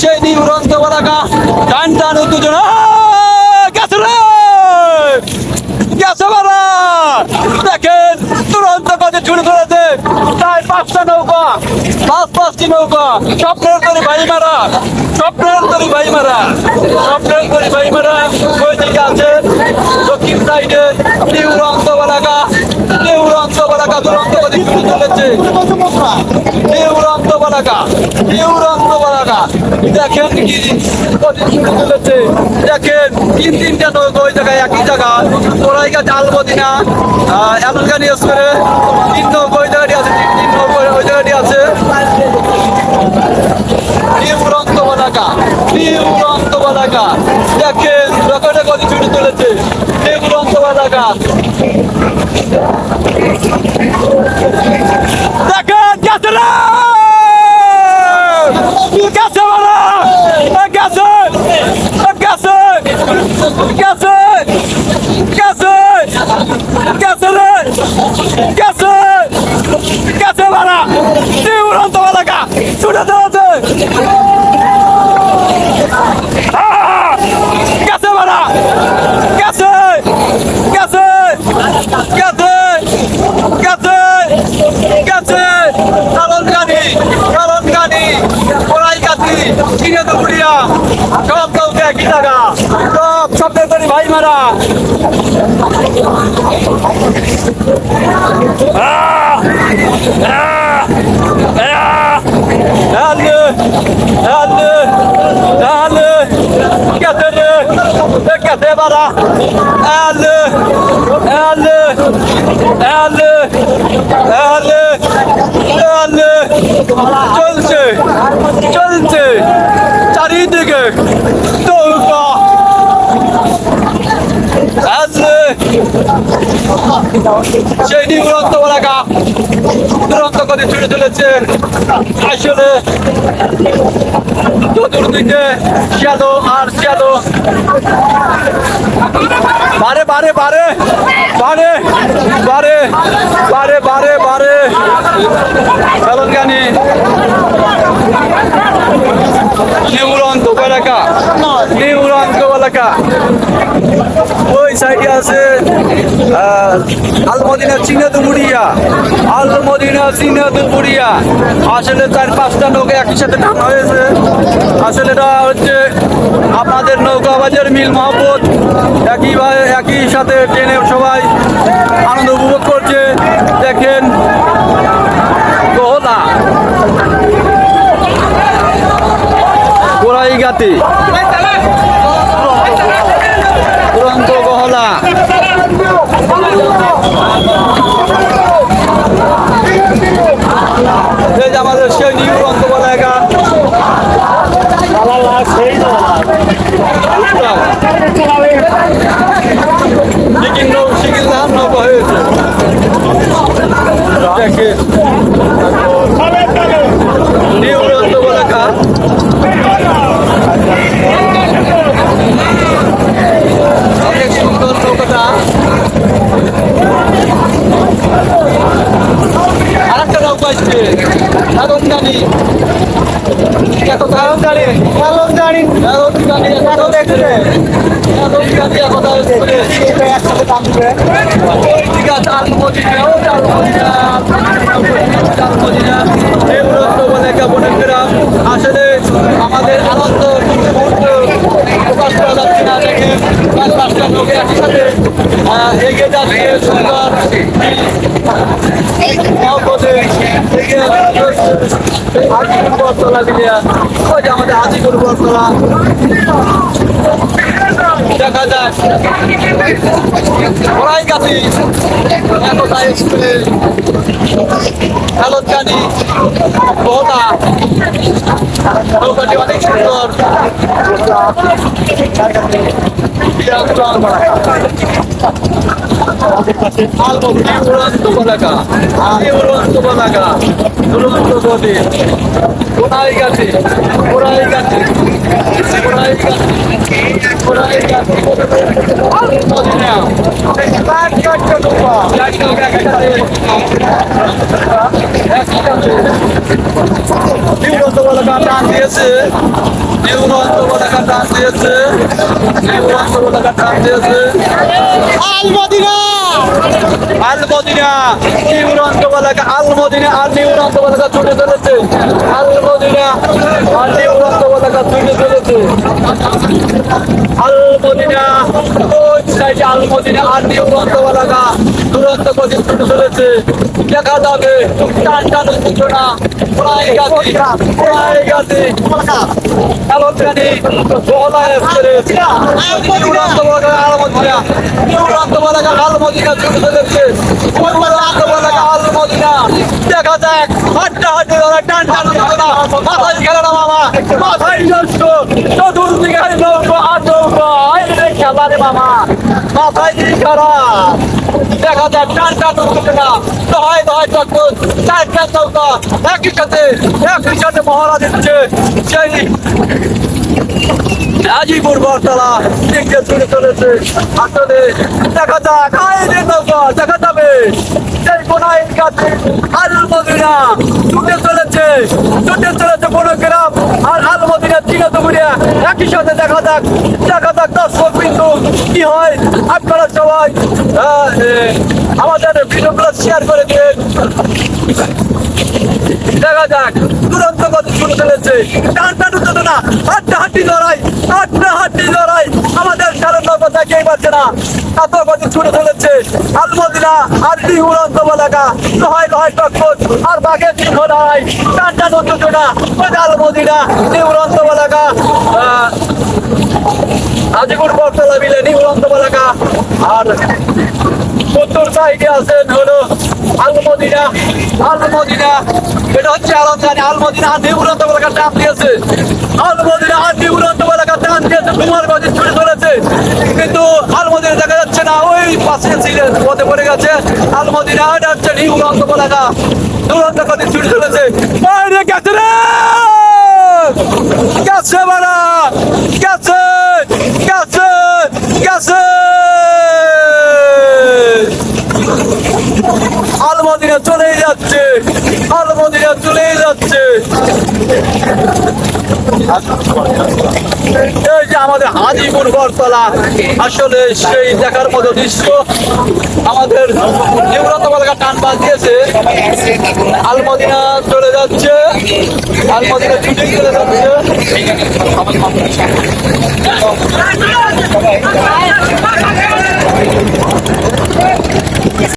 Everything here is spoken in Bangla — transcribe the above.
সেই দিন উড়ন্ত পতাকা, টান টান উত্তেজনা! গেছে রে! গেছে বারা দেখেন তুরন্ত কাজে ছুটে ধরেছে। তাই পাঁচটা নৌকা পাঁচটি নৌকা, স্বপ্নের তরি ভাই মারা, স্বপ্নের তরি ভাই মারা, স্বপ্নের তরি ভাই মারা ওই দিকে আছে, দক্ষিণ সাইডে নিউরন্ত বলাকা নিউরন্ত বলাকা দুরন্ত ছুড়ে চলেছে নিউরন্ত বলাকা নিউরন্ত বলাকা দেখেন কি চলেছে দেখেন, তিন তিনটা নৌকা ওই জায়গায়, একই জায়গা। ওরাই গাছ আলমদিনা এমনকা নিউজ করে। তিন নৌকা ওই জায়গাটি আছে, তিন তিন নৌকা ওই জায়গাটি আছে। কি উড়ন্ত পতাকা কি উড়ন্ত পতাকা দেখেন রকেটে কত ছুটি চলেছে। কি উড়ন্ত পতাকা দেখেন যাত্রা গেছে বলা! গেছে! গেছে! গেছে! গেছে! গেছে! গেছে বলা! উড়ন্ত এলাকা ছুটে গেছে বাবা গেছে। গেছে। গেছে। গেছে। গেছে। কারণ গানি কারণ গানি ওরাই গাছি কিনে বুড়িয়া সব কাউকে একই সব শব্দের করি ভাই মারা। Alle! Alle! Alle! Kateri! Kateri bara! Alle! Alle! Alle! Alle! Alle! চলছে চলছে চারিদিকে তো সেই নিউরন্ত এলাকা দুরন্ত করে ছুটে চলেছে আসলে চতুর্দিকে শ্যাদো আর শ্যাদো বারে বারে বারে বারে বারে বারে বারে বারে। চলন গানি নিউরন্ত এলাকা নিউরন্ত এলাকা। সাইডে আছে আলমদিনা চিনাদুমুড়িয়া আলমদিনা চিনাদুমুড়িয়া। আসলে চার পাঁচটা নৌকা একই সাথে টানা হয়েছে। আসলে এটা হচ্ছে আপনাদের নৌকা বাজার মিল মহব্বত। একই ভাবে- একই সাথে ট্রেনে সবাই আনন্দ উপভোগ করছে। দেখেন কোহলা গোড়াই গাতি তুরন্ত গহলা এই যে আমাদের সেই নিউ উড়ন্ত বলায়গা সিকিম নৌ সিকিম ধান নৌকা হয়েছে নারন্দানি একো নারন্দানি নারন্দানি নারন্দানি একো দেখতে নারন্দানি একো দেখতে এটা একসাথে দাম দিবে ঠিক আছে আর আমাদের আনন্দ করা যাচ্ছে না দেখে পাঁচ পাঁচটা লোকে একসাথে এগিয়ে যাচ্ছে সুন্দর বরতলা দিয়ে ওই যে আমাদের আজিকুর বরতলা দেখা যায় ওরাই গাছি একতা এক্সপ্রেস খালদকানি বহুতা নৌকাটি অনেক সুন্দর আমাদের কাছে উড়ন্ত পতাকা উড়ন্ত পতাকা উড়ন্ত গতি কোনাই গাছে কোনাই গাছে কোনাই গাছে কোনাই গাছে একটা বলাকা টান দিয়েছে। টান দিয়েছে। নিউরন্ত বলাকা টান দিয়েছে। আলমদিনা! আলমদিনা! নিউরন্ত বলাকা আলমদিনা আর নিউরন্ত বলাকা ছুটে চলেছে। আলমদিনা আর নিউরন্ত বলাকা ছুটে চলেছে। আলমদিনা! ওই সাইডে আলমদিনা আর নিউরন্ত বলাকা দুরন্ত গতি ছুটে চলেছে? দেখা যাবে। টান টান সূচনা দেখা যাক হাড্ডা হাড্ডি ধরা টান টান সূচনা মাথায় খেলে না মামা মাথায় নষ্ট চতুর্দিকে নৌকো আর নৌকো খেলা রে মামা মাথায় কি খারাপ দেখা যাক টান টান সূচনা দহাই চক্কর চার চার নৌকা একই সাথে একই সাথে মহারা দিচ্ছে সেই হাজিপুর বরতলা দিকে ছুটে চলেছে। আসলে দেখা যাক। আইনের নৌকা দেখা যাবে। সেই কোনায় কাছে আলমদিনা ছুটে চলেছে ছুটে চলেছে কোনো গ্রাম। আর আলমদিনা চিনে দুপুরিয়া একই সাথে দেখা যাক দেখা যাক দর্শক বিন্দু কি হয়। আপনারা সবাই আমাদের ভিডিওগুলো শেয়ার করে দিন দেখা যাক। দুরন্ত গতি শুরু চলেছে টানটা ঢুকতো না। হাড্ডা হাড্ডি লড়াই হাড্ডা হাড্ডি লড়াই। আমাদের কারণ নৌকা দেখেই পাচ্ছে না। এত গতি ছুটে চলেছে আলমদিনা আর দি উড়ন্ত বলাকা লহাই লহাই টক্কর আর বাঘের চিহ্ন লড়াই টানটা ঢুকতো না। ওই আলমদিনা বলাকা আহ, হাজিপুর বটতলা মিলে নি উড়ন্ত বলাকা আর উত্তর সাইডে আছেন হলো আলমদিনা আলমদিনা, এটা হচ্ছে আলমদানি, আলমদিনা আর নিউরন্ত বলাকার টান দিয়েছে। আলমদিনা আর নিউরন্ত বলাকার টান দিয়েছে তোমার গতি ছুটে চলেছে। কিন্তু আলমদিনা দেখা যাচ্ছে না, ওই পাশে ছিলেন পথে পড়ে গেছে। আলমদিনা এটা হচ্ছে নিউরন্ত বলাকা। দুরন্ত গতি ছুটে চলেছে। বাইরে গেছে রে! গেছে বাড়া! গেছে! গেছে! গেছে! আলমদিনা চলেই যাচ্ছে আলমদিনা চলেই যাচ্ছে। এই যে আমাদের হাজিপুর বরতলা আসলে সেই দেখার মতো দৃশ্য আমাদের নিউরত বলকা টান বাজ দিয়েছে আলমদিনা চলে যাচ্ছে আলমদিনা ছুটে চলে যাচ্ছে।